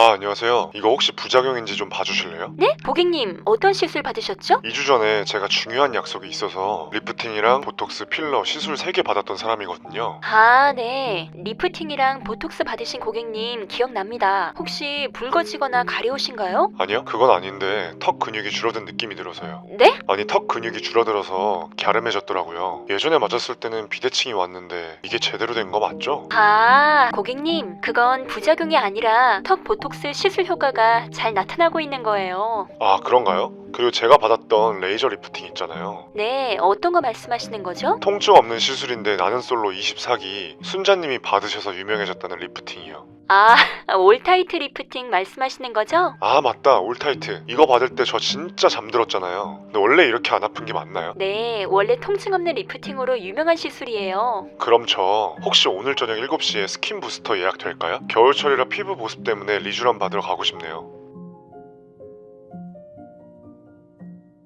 아, 안녕하세요. 이거 혹시 부작용인지 좀 봐주실래요? 네? 고객님, 어떤 시술 받으셨죠? 2주 전에 제가 중요한 약속이 있어서 리프팅이랑 보톡스 필러 시술 3개 받았던 사람이거든요. 아, 네. 리프팅이랑 보톡스 받으신 고객님 기억납니다. 혹시 붉어지거나 가려우신가요? 아니요, 그건 아닌데 턱 근육이 줄어든 느낌이 들어서요. 네? 아니, 턱 근육이 줄어들어서 갸름해졌더라고요. 예전에 맞았을 때는 비대칭이 왔는데 이게 제대로 된 거 맞죠? 아, 고객님, 그건 부작용이 아니라 턱 보톡스 시술 효과가 잘 나타나고 있는 거예요. 아, 그런가요? 그리고 제가 받았던 레이저 리프팅 있잖아요. 네, 어떤 거 말씀하시는 거죠? 통증 없는 시술인데 나는 솔로 24기 순자님이 받으셔서 유명해졌다는 리프팅이요. 아, 올타이트 리프팅 말씀하시는 거죠? 아 맞다 올타이트 이거 받을 때 저 진짜 잠들었잖아요 근데 원래 이렇게 안 아픈 게 맞나요? 네, 원래 통증 없는 리프팅으로 유명한 시술이에요. 그럼 저 혹시 오늘 저녁 7시에 스킨 부스터 예약 될까요? 겨울철이라 피부 보습 때문에 리쥬런 받으러 가고 싶네요